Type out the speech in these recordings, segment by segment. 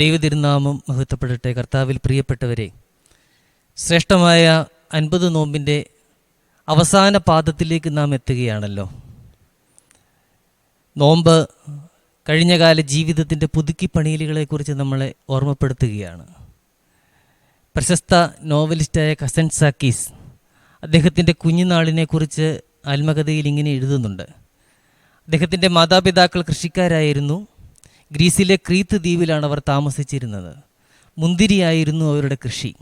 ദൈവതിരുനാമം മഹത്വപ്പെടട്ടെ. കർത്താവിൽ പ്രിയപ്പെട്ടവരെ ശ്രേഷ്ഠമായ അൻപത് നോമ്പിന്റെ അവസാന പാദത്തിലേക്ക് നാം എത്തുകയാണല്ലോ. നോമ്പ് കഴിഞ്ഞകാല ജീവിതത്തിന്റെ പുതുക്കിപ്പണിയലുകളെക്കുറിച്ച് നമ്മളെ ഓർമ്മപ്പെടുത്തുകയാണ്. പ്രശസ്ത നോവലിസ്റ്റായ കസൻ സാക്കീസ് അദ്ദേഹത്തിന്റെ കുഞ്ഞുനാളിനെക്കുറിച്ച് ആത്മകഥയിൽ ഇങ്ങനെ എഴുതുന്നുണ്ട്. അദ്ദേഹത്തിന്റെ മാതാപിതാക്കൾ കൃഷിക്കാരായിരുന്നു. ഗ്രീസിലെ ക്രീത്ത് ദ്വീപിലാണ് അവർ താമസിച്ചിരുന്നത്. മുന്തിരിയായിരുന്നു അവരുടെ കൃഷി.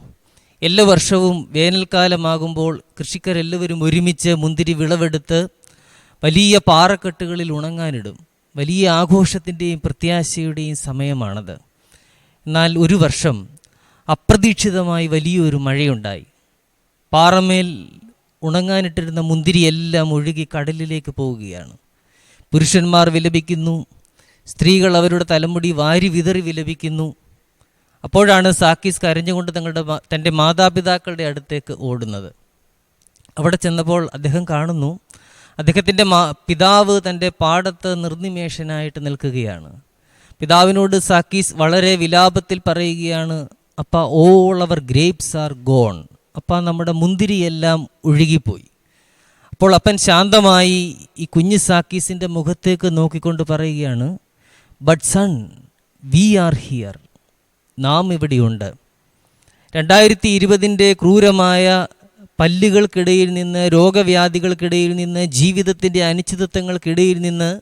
എല്ലാ വർഷവും വേനൽക്കാലമാകുമ്പോൾ കൃഷിക്കാരെല്ലാവരും ഒരുമിച്ച് മുന്തിരി വിളവെടുത്ത് വലിയ പാറക്കെട്ടുകളിൽ ഉണങ്ങാനിടും. വലിയ ആഘോഷത്തിന്റെയും പ്രത്യാശയുടെയും സമയമാണത്. എന്നാൽ ഒരു വർഷം അപ്രതീക്ഷിതമായി വലിയൊരു മഴയുണ്ടായി. പാറമേൽ ഉണങ്ങാനിട്ടിരുന്ന മുന്തിരിയെല്ലാം ഒഴുകി കടലിലേക്ക് പോവുകയാണ്. പുരുഷന്മാർ വിലപിക്കുന്നു. സ്ത്രീകൾ അവരുടെ തലമുടി വാരി വിതറി വിലപിക്കുന്നു. അപ്പോഴാണ് സാക്കീസ് കരഞ്ഞുകൊണ്ട് തങ്ങളുടെ തന്റെ മാതാപിതാക്കളുടെ അടുത്തേക്ക് ഓടുന്നത്. അവിടെ ചെന്നപ്പോൾ അദ്ദേഹം കാണുന്നു അദ്ദേഹത്തിന്റെ മാ പിതാവ് തന്റെ പാടത്ത് നിർനിമേഷനായിട്ട് നിൽക്കുകയാണ്. പിതാവിനോട് സാക്കീസ് വളരെ വിലാപത്തിൽ പറയുകയാണ് അപ്പ all our grapes are gone അപ്പ നമ്മുടെ മുന്തിരിയെല്ലാം ഒഴുകിപ്പോയി. അപ്പോൾ അപ്പൻ ശാന്തമായി ഈ കുഞ്ഞ് സാക്കീസിന്റെ മുഖത്തേക്ക് നോക്കിക്കൊണ്ട് പറയുകയാണ് but son we are here നാം ഇവിടെയുണ്ട്. രണ്ടായിരത്തി ഇരുപതിന്റെ ക്രൂരമായ പല്ലുകൾക്കിടയിൽ നിന്ന് രോഗവ്യാധികൾക്കിടയിൽ നിന്ന് ജീവിതത്തിന്റെ അനിശ്ചിതത്വങ്ങൾക്കിടയിൽ നിന്ന്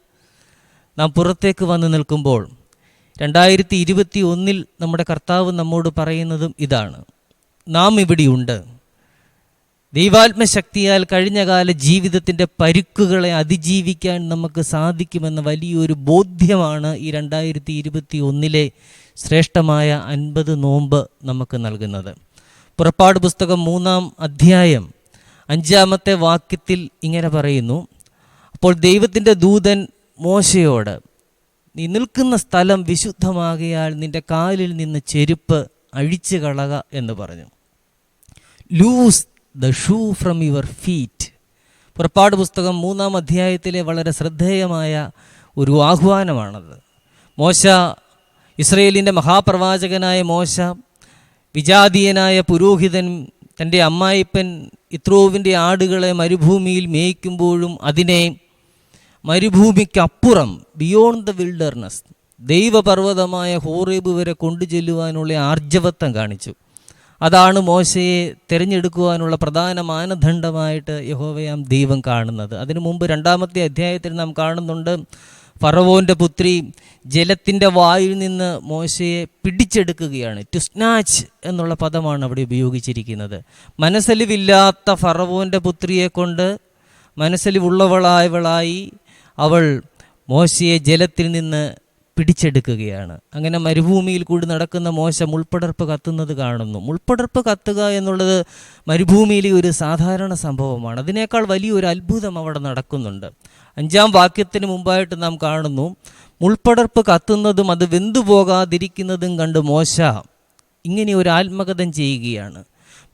നാം പുറത്തേക്ക് വന്ന് നിൽക്കുമ്പോൾ രണ്ടായിരത്തി ഇരുപത്തി ഒന്നിൽ നമ്മുടെ കർത്താവ് നമ്മോട് പറയുന്നതും ഇതാണ്. നാം ഇവിടെയുണ്ട്. ദൈവാത്മശക്തിയാൽ കഴിഞ്ഞകാല ജീവിതത്തിന്റെ പരുക്കുകളെ അതിജീവിക്കാൻ നമുക്ക് സാധിക്കുമെന്ന വലിയൊരു ബോധ്യമാണ് ഈ രണ്ടായിരത്തി ഇരുപത്തി ഒന്നിലെ ശ്രേഷ്ഠമായ അൻപത് നോമ്പ് നമുക്ക് നൽകുന്നത്. പുറപ്പാട് പുസ്തകം മൂന്നാം അധ്യായം അഞ്ചാമത്തെ വാക്യത്തിൽ ഇങ്ങനെ പറയുന്നു അപ്പോൾ ദൈവത്തിന്റെ ദൂതൻ മോശയോട് നീ നിൽക്കുന്ന സ്ഥലം വിശുദ്ധമാകിയാൽ നിന്റെ കാലിൽ നിന്ന് ചെരുപ്പ് അഴിച്ചു കളക എന്ന് പറഞ്ഞു. Loose the shoe from your feet പുറപ്പാട് പുസ്തകം മൂന്നാം അധ്യായത്തിലെ വളരെ ശ്രദ്ധേയമായ ഒരു ആഹ്വാനമാണത്. മോശ ഇസ്രയേലിന്റെ മഹാപ്രവാചകനായ മോശ വിജാതീയനായ പുരോഹിതൻ തന്റെ അമ്മായിപ്പൻ ഇത്രോവിന്റെ ആടുകളെ മരുഭൂമിയിൽ മേയ്ക്കുമ്പോഴും അതിനെ മരുഭൂമിക്കപ്പുറം ബിയോണ്ട് ദ വിൽഡർനെസ് ദൈവപർവതമായ ഹോറേബ് വരെ കൊണ്ടു ചെല്ലുവാനുള്ള ആർജവത്വം കാണിച്ചു. അതാണ് മോശയെ തിരഞ്ഞെടുക്കുവാനുള്ള പ്രധാന മാനദണ്ഡമായിട്ട് യഹോവയാം ദൈവം കാണുന്നത്. അതിനു മുമ്പ് രണ്ടാമത്തെ അധ്യായത്തിൽ നാം കാണുന്നുണ്ട് ഫറവോന്റെ പുത്രി ജലത്തിന്റെ വായിൽ നിന്ന് മോശയെ പിടിച്ചെടുക്കുകയാണ്. ടു സ്നാച്ച് എന്നുള്ള പദമാണ് അവിടെ ഉപയോഗിച്ചിരിക്കുന്നത്. മനസ്സലിവില്ലാത്ത ഫറവോന്റെ പുത്രിയെ കൊണ്ട് മനസ്സലിവുള്ളവളായവളായി അവൾ മോശയെ ജലത്തിൽ നിന്ന് പിടിച്ചെടുക്കുകയാണ്. അങ്ങനെ മരുഭൂമിയിൽ കൂടി നടക്കുന്ന മോശ മുൾപ്പടർപ്പ് കത്തുന്നത് കാണുന്നു. മുൾപ്പടർപ്പ് കത്തുക എന്നുള്ളത് മരുഭൂമിയിലെ ഒരു സാധാരണ സംഭവമാണ്. അതിനേക്കാൾ വലിയൊരു അത്ഭുതം അവിടെ നടക്കുന്നുണ്ട്. അഞ്ചാം വാക്യത്തിന് മുമ്പായിട്ട് നാം കാണുന്നു മുൾപ്പടർപ്പ് കത്തുന്നതും അത് വെന്തുപോകാതിരിക്കുന്നതും കണ്ട് മോശ ഇങ്ങനെ ഒരു ആത്മകഥം ചെയ്യുകയാണ്.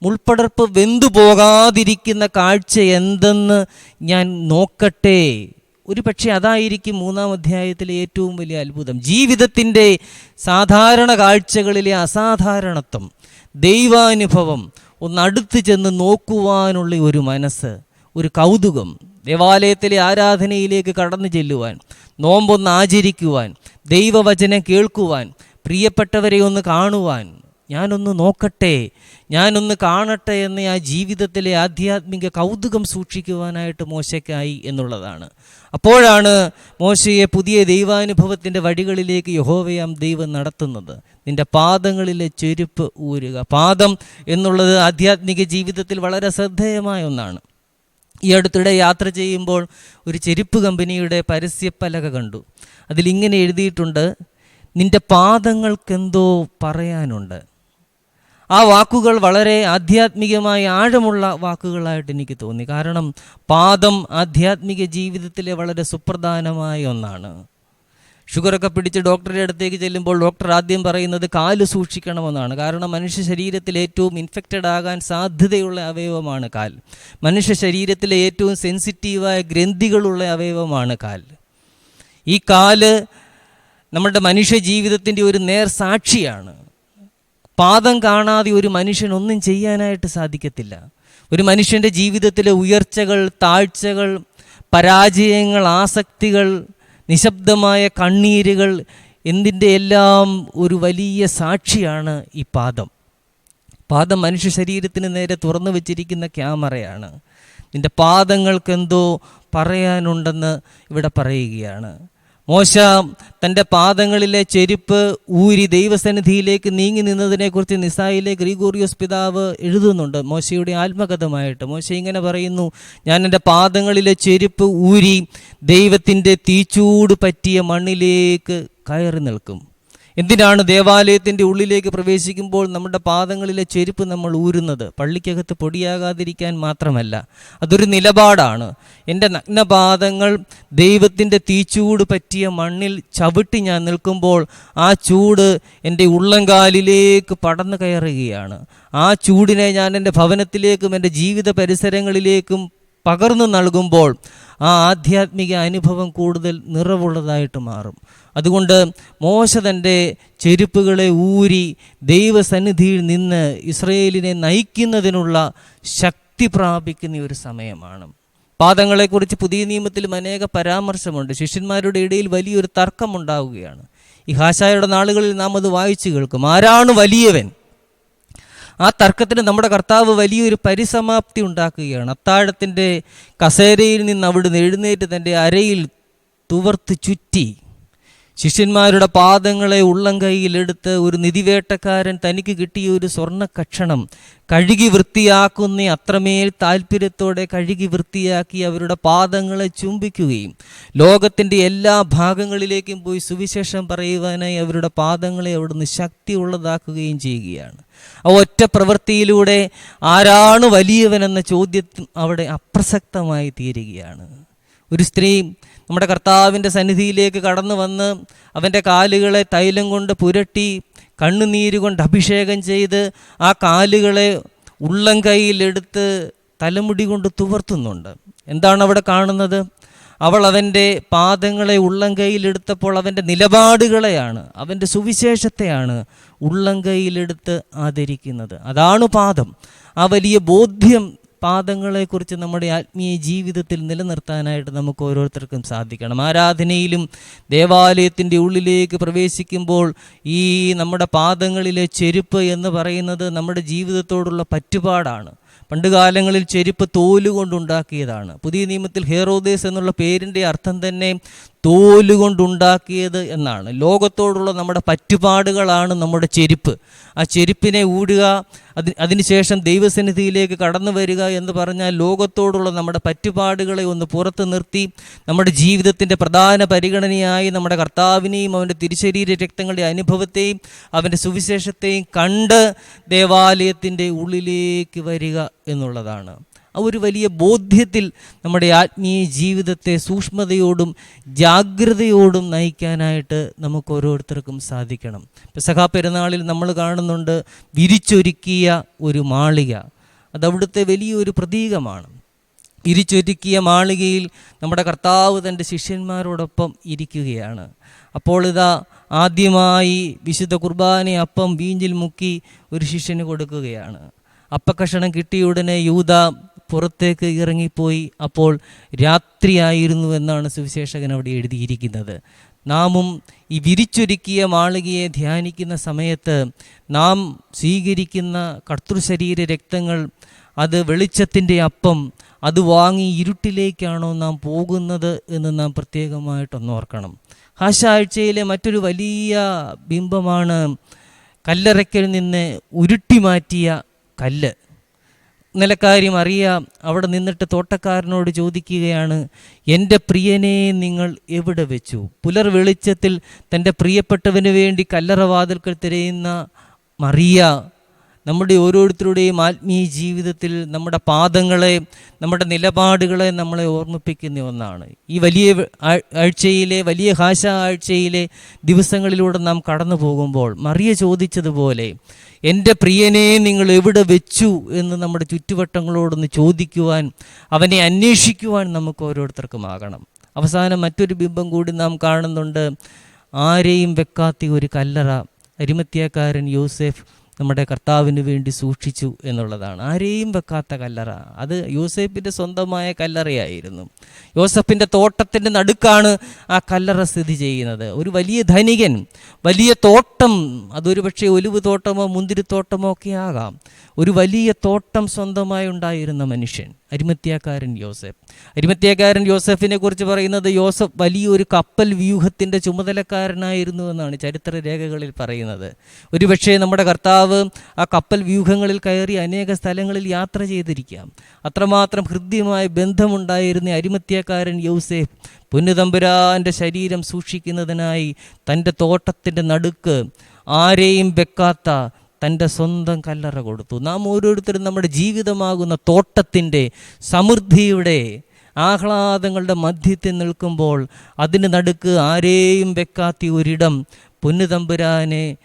മുൾപ്പടർപ്പ് വെന്തു പോകാതിരിക്കുന്ന കാഴ്ച എന്തെന്ന് ഞാൻ നോക്കട്ടെ ഒരു പക്ഷേ അതായിരിക്കും മൂന്നാം അധ്യായത്തിലെ ഏറ്റവും വലിയ അത്ഭുതം. ജീവിതത്തിന്റെ സാധാരണ കാഴ്ചകളിലെ അസാധാരണത്വം ദൈവാനുഭവം ഒന്ന് അടുത്ത് ചെന്ന് നോക്കുവാനുള്ള ഒരു മനസ്സ് ഒരു കൗതുകം ദേവാലയത്തിലെ ആരാധനയിലേക്ക് കടന്നു ചെല്ലുവാൻ നോമ്പൊന്ന് ആചരിക്കുവാൻ ദൈവവചനം കേൾക്കുവാൻ പ്രിയപ്പെട്ടവരെ ഒന്ന് കാണുവാൻ ഞാനൊന്ന് നോക്കട്ടെ ഞാനൊന്ന് കാണട്ടെ എന്ന ആ ജീവിതത്തിലെ ആധ്യാത്മിക കൗതുകം സൂക്ഷിക്കുവാനായിട്ട് മോശയ്ക്കായി എന്നുള്ളതാണ്. അപ്പോഴാണ് മോശയെ പുതിയ ദൈവാനുഭവത്തിന്റെ വഴികളിലേക്ക് യഹോവയാം ദൈവം നടത്തുന്നത്. നിന്റെ പാദങ്ങളിലെ ചെരുപ്പ് ഊരുക. പാദം എന്നുള്ളത് ആധ്യാത്മിക ജീവിതത്തിൽ വളരെ ശ്രദ്ധേയമായ ഒന്നാണ്. ഈ അടുത്തിടെ യാത്ര ചെയ്യുമ്പോൾ ഒരു ചെരുപ്പ് കമ്പനിയുടെ പരസ്യപ്പലക കണ്ടു. അതിലിങ്ങനെ എഴുതിയിട്ടുണ്ട് നിന്റെ പാദങ്ങൾക്കെന്തോ പറയാനുണ്ട്. ആ വാക്കുകൾ വളരെ ആധ്യാത്മികമായി ആഴമുള്ള വാക്കുകളായിട്ട് എനിക്ക് തോന്നി. കാരണം പാദം ആധ്യാത്മിക ജീവിതത്തിലെ വളരെ സുപ്രധാനമായ ഒന്നാണ്. ഷുഗറൊക്കെ പിടിച്ച് ഡോക്ടറുടെ അടുത്തേക്ക് ചെല്ലുമ്പോൾ ഡോക്ടർ ആദ്യം പറയുന്നത് കാൽ സൂക്ഷിക്കണമെന്നാണ്. കാരണം മനുഷ്യ ശരീരത്തിൽ ഏറ്റവും ഇൻഫെക്റ്റഡ് ആകാൻ സാധ്യതയുള്ള അവയവമാണ് കാൽ. മനുഷ്യ ശരീരത്തിലെ ഏറ്റവും സെൻസിറ്റീവായ ഗ്രന്ഥികളുള്ള അവയവമാണ് കാൽ. ഈ കാൽ നമ്മുടെ മനുഷ്യ ജീവിതത്തിന്റെ ഒരു നേർ സാക്ഷിയാണ് പാദം കാണാതെ ഒരു മനുഷ്യൻ ഒന്നും ചെയ്യാനായിട്ട് സാധിക്കത്തില്ല. ഒരു മനുഷ്യന്റെ ജീവിതത്തിലെ ഉയർച്ചകൾ താഴ്ചകൾ പരാജയങ്ങൾ ആസക്തികൾ നിശബ്ദമായ കണ്ണീരുകൾ എന്തിന്റെ എല്ലാം ഒരു വലിയ സാക്ഷിയാണ് ഈ പാദം. പാദം മനുഷ്യ ശരീരത്തിന് നേരെ തുറന്നു വച്ചിരിക്കുന്ന ക്യാമറയാണ്. നിന്റെ പാദങ്ങൾക്കെന്തോ പറയാനുണ്ടെന്ന് ഇവിടെ പറയുകയാണ്. മോശ തന്റെ പാദങ്ങളിലെ ചെരുപ്പ് ഊരി ദൈവസന്നിധിയിലേക്ക് നീങ്ങി നിന്നതിനെക്കുറിച്ച് നിസായിലെ ഗ്രിഗോറിയോസ് പിതാവ് എഴുതുന്നുണ്ട്. മോശയുടെ ആത്മകഥമായിട്ട്. മോശ ഇങ്ങനെ പറയുന്നു ഞാൻ എന്റെ പാദങ്ങളിലെ ചെരുപ്പ് ഊരി ദൈവത്തിന്റെ തീച്ചൂട് പറ്റിയ മണ്ണിലേക്ക് കയറി നിൽക്കും. എന്തിനാണ് ദേവാലയത്തിന്റെ ഉള്ളിലേക്ക് പ്രവേശിക്കുമ്പോൾ നമ്മുടെ പാദങ്ങളിലെ ചെരുപ്പ് നമ്മൾ ഊരുന്നത്? പള്ളിക്കകത്ത് പൊടിയാകാതിരിക്കാൻ മാത്രമല്ല അതൊരു നിലപാടാണ്. എന്റെ നഗ്നപാദങ്ങൾ ദൈവത്തിന്റെ തീച്ചൂട് പറ്റിയ മണ്ണിൽ ചവിട്ടി ഞാൻ നിൽക്കുമ്പോൾ ആ ചൂട് എന്റെ ഉള്ളംകാലിലേക്ക് പടന്നു കയറുകയാണ്. ആ ചൂടിനെ ഞാൻ എന്റെ ഭവനത്തിലേക്കും എന്റെ ജീവിത പരിസരങ്ങളിലേക്കും പകർന്നു നൽകുമ്പോൾ ആ ആധ്യാത്മിക അനുഭവം കൂടുതൽ നിറവുള്ളതായിട്ട് മാറും. അതുകൊണ്ട് മോശ തന്റെ ചെരുപ്പുകളെ ഊരി ദൈവസന്നിധിയിൽ നിന്ന് ഇസ്രയേലിനെ നയിക്കുന്നതിനുള്ള ശക്തി പ്രാപിക്കുന്ന ഒരു സമയമാണ്. പാദങ്ങളെക്കുറിച്ച് പുതിയ നിയമത്തിലും അനേക പരാമർശമുണ്ട്. ശിഷ്യന്മാരുടെ ഇടയിൽ വലിയൊരു തർക്കമുണ്ടാവുകയാണ്. ഈ ഹാശായുടെ നാളുകളിൽ നാം അത് വായിച്ചു കേൾക്കും. ആരാണ് വലിയവൻ? ആ തർക്കത്തിന് നമ്മുടെ കർത്താവ് വലിയൊരു പരിസമാപ്തി ഉണ്ടാക്കുകയാണ്. അത്താഴത്തിന്റെ കസേരയിൽ നിന്ന് അവിടുന്ന് എഴുന്നേറ്റ് തന്റെ അരയിൽ തുവർത്ത് ചുറ്റി ശിഷ്യന്മാരുടെ പാദങ്ങളെ ഉള്ളം കൈയിലെടുത്ത് ഒരു നിധിവേട്ടക്കാരൻ തനിക്ക് കിട്ടിയ ഒരു സ്വർണ കക്ഷണം കഴുകി വൃത്തിയാക്കുന്ന അത്രമേൽ താല്പര്യത്തോടെ കഴുകി വൃത്തിയാക്കി അവരുടെ പാദങ്ങളെ ചുംബിക്കുകയും ലോകത്തിന്റെ എല്ലാ ഭാഗങ്ങളിലേക്കും പോയി സുവിശേഷം പറയുവാനായി അവരുടെ പാദങ്ങളെ അവിടുന്ന് ശക്തിയുള്ളതാക്കുകയും ചെയ്യുകയാണ്. ആ ഒറ്റ പ്രവൃത്തിയിലൂടെ ആരാണ് വലിയവനെന്ന ചോദ്യം അവിടെ അപ്രസക്തമായി തീരുകയാണ്. ഒരു സ്ത്രീ നമ്മുടെ കർത്താവിന്റെ സന്നിധിയിലേക്ക് കടന്നു വന്ന് അവന്റെ കാലുകളെ തൈലം കൊണ്ട് പുരട്ടി കണ്ണുനീര് കൊണ്ട് അഭിഷേകം ചെയ്ത് ആ കാലുകളെ ഉള്ളം കൈയിലെടുത്ത് തലമുടി കൊണ്ട് തുവർത്തുന്നുണ്ട്. എന്താണ് അവിടെ കാണുന്നത്? അവൾ അവന്റെ പാദങ്ങളെ ഉള്ളം കൈയിലെടുത്തപ്പോൾ അവന്റെ നിലപാടുകളെയാണ് അവന്റെ സുവിശേഷത്തെയാണ് ഉള്ളം കൈയിലെടുത്ത് ആദരിക്കുന്നത്. അതാണ് പാദം. ആ വലിയ ബോധ്യം പാദങ്ങളെക്കുറിച്ച് നമ്മുടെ ആത്മീയ ജീവിതത്തിൽ നിലനിർത്താനായിട്ട് നമുക്ക് ഓരോരുത്തർക്കും സാധിക്കണം. ആരാധനയിലും ദേവാലയത്തിന്റെ ഉള്ളിലേക്ക് പ്രവേശിക്കുമ്പോൾ ഈ നമ്മുടെ പാദങ്ങളിലെ ചെരുപ്പ് എന്ന് പറയുന്നത് നമ്മുടെ ജീവിതത്തോടുള്ള പറ്റുപാടാണ്. പണ്ടുകാലങ്ങളിൽ ചെരുപ്പ് തോലുകൊണ്ടുണ്ടാക്കിയതാണ്. പുതിയ നിയമത്തിൽ ഹേറോദേസ് എന്നുള്ള പേരിന്റെ അർത്ഥം തന്നെ തോലുകൊണ്ടുണ്ടാക്കിയത് എന്നാണ്. ലോകത്തോടുള്ള നമ്മുടെ പറ്റുപാടുകളാണ് നമ്മുടെ ചെരുപ്പ്. ആ ചെരുപ്പിനെ ഊടുക അതി അതിനുശേഷം ദൈവസന്നിധിയിലേക്ക് കടന്നു വരിക എന്ന് പറഞ്ഞാൽ ലോകത്തോടുള്ള നമ്മുടെ പറ്റുപാടുകളെ ഒന്ന് പുറത്ത് നിർത്തി നമ്മുടെ ജീവിതത്തിന്റെ പ്രധാന പരിഗണനയായി നമ്മുടെ കർത്താവിനെയും അവന്റെ തിരുശരീര രക്തങ്ങളുടെ അനുഭവത്തെയും അവന്റെ സുവിശേഷത്തെയും കണ്ട് ദേവാലയത്തിന്റെ ഉള്ളിലേക്ക് വരിക എന്നുള്ളതാണ്. ആ ഒരു വലിയ ബോധ്യത്തിൽ നമ്മുടെ ആത്മീയ ജീവിതത്തെ സൂക്ഷ്മതയോടും ജാഗ്രതയോടും നയിക്കാനായിട്ട് നമുക്ക് ഓരോരുത്തർക്കും സാധിക്കണം. പെസഹാ പെരുന്നാളിൽ നമ്മൾ കാണുന്നുണ്ട് വിരിച്ചൊരുക്കിയ ഒരു മാളിക. അത് അവിടുത്തെ വലിയൊരു പ്രതീകമാണ്. ഇരിച്ചൊരുക്കിയ മാളികയിൽ നമ്മുടെ കർത്താവ് തന്റെ ശിഷ്യന്മാരോടൊപ്പം ഇരിക്കുകയാണ്. അപ്പോൾ ഇതാ ആദ്യമായി വിശുദ്ധ കുർബാന അപ്പം വീഞ്ചിൽ മുക്കി ഒരു ശിഷ്യന് കൊടുക്കുകയാണ്. അപ്പക്കഷണം കിട്ടിയ ഉടനെ യൂത പുറത്തേക്ക് ഇറങ്ങിപ്പോയി അപ്പോൾ രാത്രിയായിരുന്നു എന്നാണ് സുവിശേഷകൻ അവിടെ എഴുതിയിരിക്കുന്നത്. നാമും ഈ വിരിച്ചൊരുക്കിയ മാളികയെ ധ്യാനിക്കുന്ന സമയത്ത് നാം സ്വീകരിക്കുന്ന കർത്തൃശരീര രക്തങ്ങൾ അത് വെളിച്ചത്തിന്റെ അപ്പം അത് വാങ്ങി ഇരുട്ടിലേക്കാണോ നാം പോകുന്നത് എന്ന് നാം പ്രത്യേകമായിട്ടൊന്ന് ഓർക്കണം. ആഴ്ചയിലെ മറ്റൊരു വലിയ ബിംബമാണ് കല്ലറയ്ക്കൽ നിന്ന് ഉരുട്ടി മാറ്റിയ കല്ല്. നിലക്കാര്യം അറിയാം അവിടെ നിന്നിട്ട് തോട്ടക്കാരനോട് ചോദിക്കുകയാണ് എന്റെ പ്രിയനെ നിങ്ങൾ എവിടെ വെച്ചു? പുലർ വെളിച്ചത്തിൽ തന്റെ പ്രിയപ്പെട്ടവന് വേണ്ടി കല്ലറ വാതിൽക്കൽ തിരയുന്ന മറിയ നമ്മുടെ ഓരോരുത്തരുടെയും ആത്മീയ ജീവിതത്തിൽ നമ്മുടെ പാദങ്ങളെ നമ്മുടെ നിലപാടുകളെ നമ്മളെ ഓർമ്മിപ്പിക്കുന്ന ഒന്നാണ്. ഈ വലിയ ആഴ്ചയിലെ വലിയ ഹാശ ആഴ്ചയിലെ ദിവസങ്ങളിലൂടെ നാം കടന്നു പോകുമ്പോൾ മറിയ ചോദിച്ചതുപോലെ എന്റെ പ്രിയനെ നിങ്ങൾ എവിടെ വെച്ചു? എന്ന് നമ്മുടെ ചുറ്റുവട്ടങ്ങളോടൊന്ന് ചോദിക്കുവാൻ അവനെ അന്വേഷിക്കുവാൻ നമുക്ക് ഓരോരുത്തർക്കും ആകണം. അവസാനം മറ്റൊരു ബിംബം കൂടി നാം കാണുന്നുണ്ട്. ആരെയും വെക്കാത്ത ഒരു കല്ലറ അരിമത്യക്കാരൻ യോസെഫ് നമ്മുടെ കർത്താവിന് വേണ്ടി സൂക്ഷിച്ചു എന്നുള്ളതാണ്. ആരെയും വെക്കാത്ത കല്ലറ. അത് യോസേപ്പിന്റെ സ്വന്തമായ കല്ലറയായിരുന്നു. യോസഫിന്റെ തോട്ടത്തിന്റെ നടുക്കാണ് ആ കല്ലറ സ്ഥിതി ചെയ്യുന്നത്. ഒരു വലിയ ധനികൻ വലിയ തോട്ടം അതൊരു പക്ഷേ ഒലിവ് തോട്ടമോ മുന്തിരിത്തോട്ടമോ ഒക്കെ ആകാം. ഒരു വലിയ തോട്ടം സ്വന്തമായി ഉണ്ടായിരുന്ന മനുഷ്യൻ. അരിമത്യാക്കാരൻ യോസഫ്. അരിമത്യാക്കാരൻ യോസഫിനെ കുറിച്ച് പറയുന്നത് യോസഫ് വലിയൊരു കപ്പൽ വ്യൂഹത്തിന്റെ ചുമതലക്കാരനായിരുന്നു എന്നാണ് ചരിത്ര രേഖകളിൽ പറയുന്നത്. ഒരുപക്ഷേ നമ്മുടെ കർത്താവ് ആ കപ്പൽ വ്യൂഹങ്ങളിൽ കയറി അനേക സ്ഥലങ്ങളിൽ യാത്ര ചെയ്തിരിക്കാം. അത്രമാത്രം ഹൃദ്യമായ ബന്ധമുണ്ടായിരുന്ന അരിമത്യാക്കാരൻ യൗസേഫ് പുന്നുതമ്പുരാന്റെ ശരീരം സൂക്ഷിക്കുന്നതിനായി തന്റെ തോട്ടത്തിന്റെ നടുക്ക് ആരെയും വെക്കാത്ത തന്റെ സ്വന്തം കല്ലറ കൊടുത്തു. നാം ഓരോരുത്തരും നമ്മുടെ ജീവിതമാകുന്ന തോട്ടത്തിന്റെ സമൃദ്ധിയുടെ ആഹ്ലാദങ്ങളുടെ മധ്യത്തിൽ നിൽക്കുമ്പോൾ അതിന് നടുക്ക് ആരെയും വെക്കാത്ത ഒരിടം പൊന്നുതമ്പുരാനെ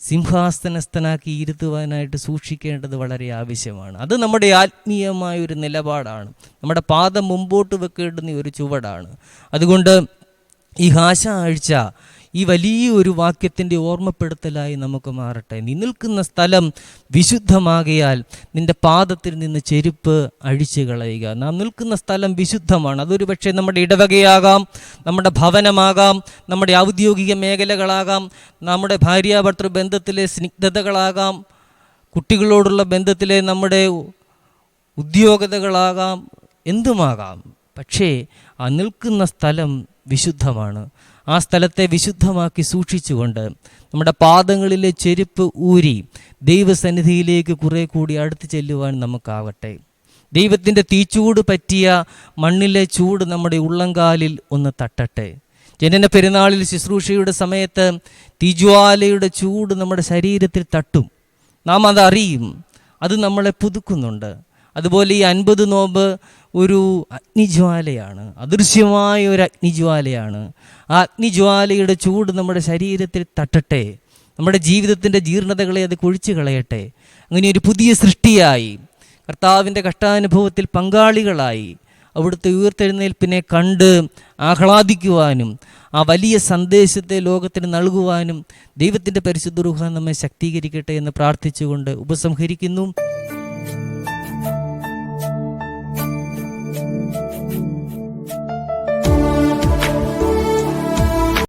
സിംഹാസനസ്ഥനാക്കി ഇരുത്തുവാനായിട്ട് സൂക്ഷിക്കേണ്ടത് വളരെ ആവശ്യമാണ്. അത് നമ്മുടെ ആത്മീയമായ ഒരു നിലപാടാണ്. നമ്മുടെ പാദം മുമ്പോട്ട് വെക്കേണ്ടുന്ന ഒരു ചുവടാണ്. അതുകൊണ്ട് ഈ ഹാശ ആഴ്ച ഈ വലിയ ഒരു വാക്യത്തിന്റെ ഓർമ്മപ്പെടുത്തലായി നമുക്ക് മാറട്ടെ. നീ നിൽക്കുന്ന സ്ഥലം വിശുദ്ധമാകിയാൽ നിന്റെ പാദത്തിൽ നിന്ന് ചെരുപ്പ് അഴിച്ചു കളയുക. നാം നിൽക്കുന്ന സ്ഥലം വിശുദ്ധമാണ്. അതൊരു പക്ഷേ നമ്മുടെ ഇടവകയാകാം നമ്മുടെ ഭവനമാകാം നമ്മുടെ ഔദ്യോഗിക മേഖലകളാകാം നമ്മുടെ ഭാര്യാഭർത്തൃ ബന്ധത്തിലെ സ്നിഗ്ധതകളാകാം കുട്ടികളോടുള്ള ബന്ധത്തിലെ നമ്മുടെ ഉദ്യോഗതകളാകാം എന്തുമാകാം. പക്ഷേ ആ നിൽക്കുന്ന സ്ഥലം വിശുദ്ധമാണ്. ആ സ്ഥലത്തെ വിശുദ്ധമാക്കി സൂക്ഷിച്ചുകൊണ്ട് നമ്മുടെ പാദങ്ങളിലെ ചെരുപ്പ് ഊരി ദൈവസന്നിധിയിലേക്ക് കുറെ കൂടി അടുത്ത് ചെല്ലുവാൻ നമുക്കാവട്ടെ. ദൈവത്തിന്റെ തീച്ചൂട് പറ്റിയ മണ്ണിലെ ചൂട് നമ്മുടെ ഉള്ളങ്കാലിൽ ഒന്ന് തട്ടട്ടെ. ജനന പെരുന്നാളിൽ ശുശ്രൂഷയുടെ സമയത്ത് തീജ്വാലയുടെ ചൂട് നമ്മുടെ ശരീരത്തിൽ തട്ടും. നാം അതറിയും അത് നമ്മളെ പുതുക്കുന്നുണ്ട്. അതുപോലെ ഈ അൻപത് നോമ്പ് ഒരു അഗ്നിജ്വാലയാണ്. അദൃശ്യമായ ഒരു അഗ്നിജ്വാലയാണ്. ആ അഗ്നിജ്വാലയുടെ ചൂട് നമ്മുടെ ശരീരത്തിൽ തട്ടട്ടെ. നമ്മുടെ ജീവിതത്തിന്റെ ജീർണതകളെ അത് കുഴിച്ചു കളയട്ടെ. അങ്ങനെ ഒരു പുതിയ സൃഷ്ടിയായി. കർത്താവിന്റെ കഷ്ടാനുഭവത്തിൽ പങ്കാളികളായി. അവിടുത്തെ ഉയർത്തെഴുന്നേൽപ്പിനെ കണ്ട് ആഹ്ലാദിക്കുവാനും ആ വലിയ സന്ദേശത്തെ ലോകത്തിന് നൽകുവാനും ദൈവത്തിന്റെ പരിശുദ്ധ റുഹ നമ്മെ ശക്തീകരിക്കട്ടെ എന്ന് പ്രാർത്ഥിച്ചുകൊണ്ട് ഉപസംഹരിക്കുന്നു.